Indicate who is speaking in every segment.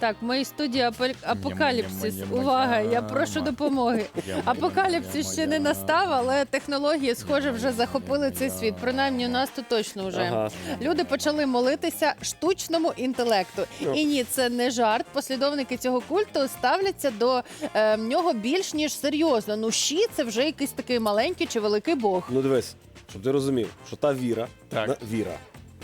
Speaker 1: Так, в моїй студії апо- апокаліпсис. Увага, я прошу допомоги. Апокаліпсис ще не настав, але технології, схоже, вже захопили цей світ. Принаймні, у нас тут точно вже.
Speaker 2: Ага.
Speaker 1: Люди почали молитися штучному інтелекту. І ні, це не жарт. Послідовники цього культу ставляться до е, нього більш ніж серйозно. Ну, щі це вже якийсь такий маленький чи великий бог.
Speaker 2: Ну дивись, щоб ти розумів, що та віра,
Speaker 3: Так.
Speaker 2: на- віра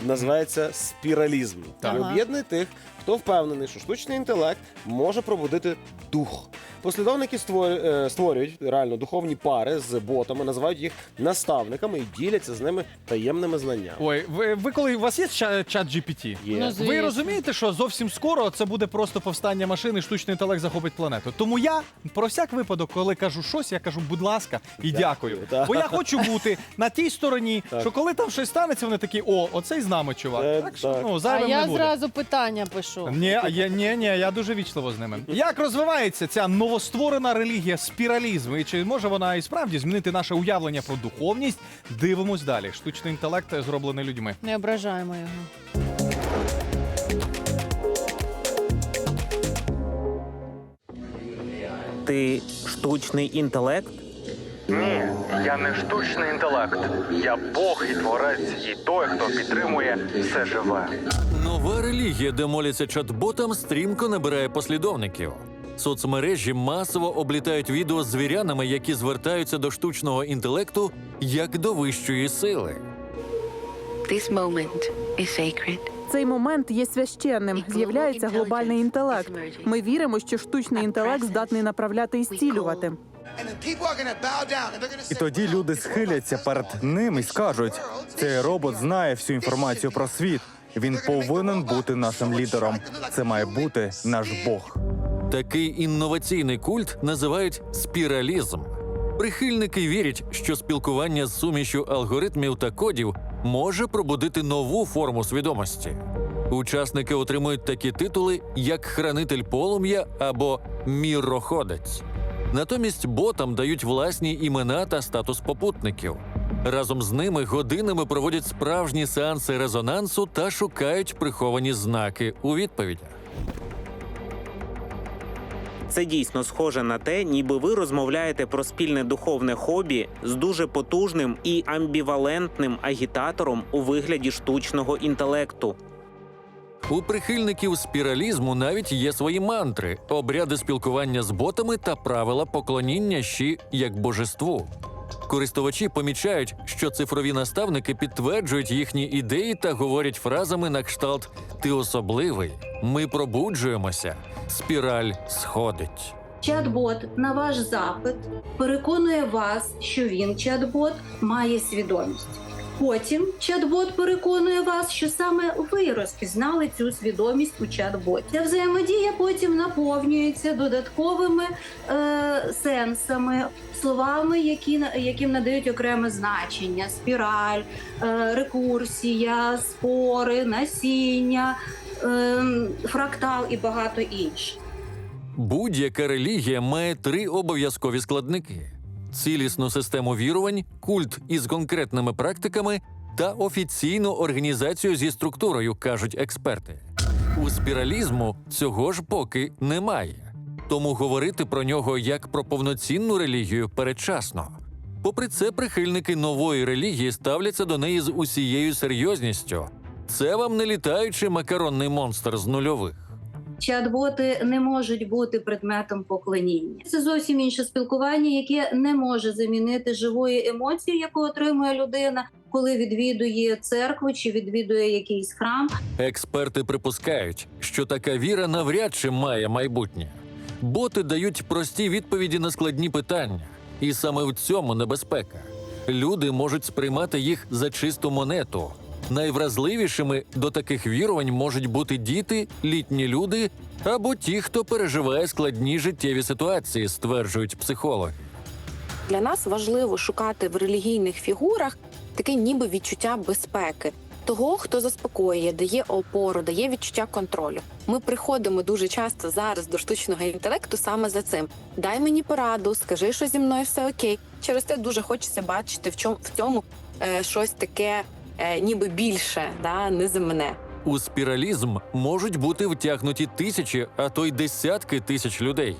Speaker 2: називається спіралізм.
Speaker 3: Так.
Speaker 1: Ага.
Speaker 2: об'єднує тих, хто впевнений, що штучний інтелект може пробудити дух. Послідовники е, створюють реально духовні пари з ботами, називають їх наставниками і діляться з ними таємними знаннями.
Speaker 3: Ой, ви, ви коли у вас є ча- чат GPT?
Speaker 2: Є.
Speaker 1: Ну, звісно.
Speaker 3: Ви розумієте, що зовсім скоро це буде просто повстання машини, штучний інтелект захопить планету. Тому я про всяк випадок, коли кажу щось, я кажу, будь ласка, і
Speaker 2: Дякую,
Speaker 3: дякую.
Speaker 2: так.
Speaker 3: Бо я хочу бути на тій стороні,
Speaker 2: Так.
Speaker 3: що коли там щось станеться, вони такі, о, оцей з нами, чувак.
Speaker 2: Е,
Speaker 3: так що
Speaker 2: так.
Speaker 3: ну
Speaker 1: А
Speaker 3: зайвим
Speaker 1: я
Speaker 3: буде.
Speaker 1: зразу питання пишу.
Speaker 3: Ні, а я, ні, ні, я дуже вічливо з ними. Як розвивається ця новостворена релігія спіралізм? І чи може вона і справді змінити наше уявлення про духовність? Дивимось далі. Штучний інтелект е, зроблений людьми.
Speaker 1: Не ображаємо його.
Speaker 4: Ти штучний інтелект?
Speaker 5: Ні, я не штучний інтелект. Я Бог і творець, і той, хто підтримує все живе.
Speaker 6: Нова релігія, де моляться чат-ботам, стрімко набирає послідовників. Соцмережі масово облітають відео з звірянами, які звертаються до штучного інтелекту як до вищої сили.
Speaker 7: This moment is sacred.
Speaker 8: Цей момент є священним. З'являється глобальний інтелект. Ми віримо, що штучний інтелект здатний направляти і зцілювати.
Speaker 9: І тоді люди схиляться перед ним і скажуть: цей робот знає всю інформацію про світ. Він повинен бути нашим лідером. Це має бути наш Бог.
Speaker 6: Такий інноваційний культ називають спіралізм. Прихильники вірять, що спілкування з сумішю алгоритмів та кодів може пробудити нову форму свідомості. Учасники отримують такі титули, як хранитель полум'я або міроходець. Натомість ботам дають власні імена та статус попутників. Разом з ними годинами проводять справжні сеанси резонансу та шукають приховані знаки у відповідях.
Speaker 4: Це дійсно схоже на те, ніби ви розмовляєте про спільне духовне хобі з дуже потужним і амбівалентним агітатором у вигляді штучного інтелекту.
Speaker 6: У прихильників спіралізму навіть є свої мантри, обряди спілкування з ботами та правила поклоніння щі як божеству. Користувачі помічають, що цифрові наставники підтверджують їхні ідеї та говорять фразами на кшталт Ти особливий, ми пробуджуємося, спіраль сходить.
Speaker 10: Чат-бот на ваш запит переконує вас, що він чат-бот має свідомість. Потім чат-бот переконує вас, що саме ви розпізнали цю свідомість у чат-боті. Ця взаємодія потім наповнюється додатковими е, сенсами, словами, які яким надають окреме значення: спіраль, е, рекурсія, спори, насіння, е, фрактал і багато інших.
Speaker 6: Будь-яка релігія має три обов'язкові складники: цілісну систему вірувань, культ із конкретними практиками та офіційну організацію зі структурою, кажуть експерти. У спіралізму цього ж поки немає, тому говорити про нього як про повноцінну релігію передчасно. Попри це, прихильники нової релігії ставляться до неї з усією серйозністю. Це вам не літаючий макаронний монстр з нульових.
Speaker 10: Чат-боти не можуть бути предметом поклоніння. Це зовсім інше спілкування, яке не може замінити живої емоції, яку отримує людина, коли відвідує церкву чи відвідує якийсь храм.
Speaker 6: Експерти припускають, що така віра навряд чи має майбутнє. Боти дають прості відповіді на складні питання, і саме в цьому небезпека. Люди можуть сприймати їх за чисту монету. Найвразливішими до таких вірувань можуть бути діти, літні люди або ті, хто переживає складні життєві ситуації, стверджують психологи.
Speaker 11: Для нас важливо шукати в релігійних фігурах таке ніби відчуття безпеки. Того, хто заспокоює, дає опору, дає відчуття контролю. Ми приходимо дуже часто зараз до штучного інтелекту саме за цим. Дай мені пораду, скажи, що зі мною все окей. Через те дуже хочеться бачити в чому в цьому е, щось таке, ніби більше, да, неземне.
Speaker 6: У спіралізм можуть бути втягнуті тисячі, а то й десятки тисяч людей.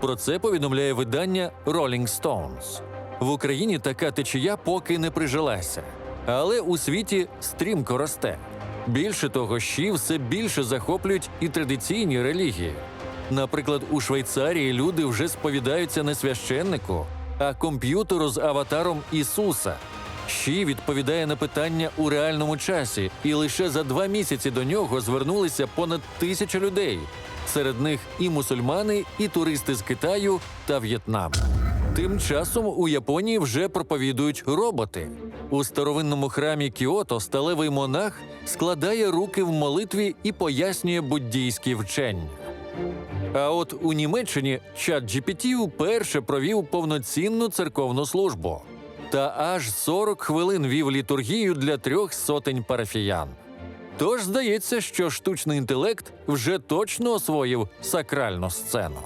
Speaker 6: Про це повідомляє видання Rolling Stones. В Україні така течія поки не прижилася, але у світі стрімко росте. Більше того, щі все більше захоплюють і традиційні релігії. Наприклад, у Швейцарії люди вже сповідаються не священнику, а комп'ютеру з аватаром Ісуса. Щі відповідає на питання у реальному часі, і лише за два місяці до нього звернулися понад тисяча людей. Серед них і мусульмани, і туристи з Китаю та В'єтнаму. Тим часом у Японії вже проповідують роботи. У старовинному храмі Кіото сталевий монах складає руки в молитві і пояснює буддійські вчення. А от у Німеччині чат GPT вперше провів повноцінну церковну службу. Та аж 40 хвилин вів літургію для трьох сотень парафіян. Тож здається, що штучний інтелект вже точно освоїв сакральну сцену.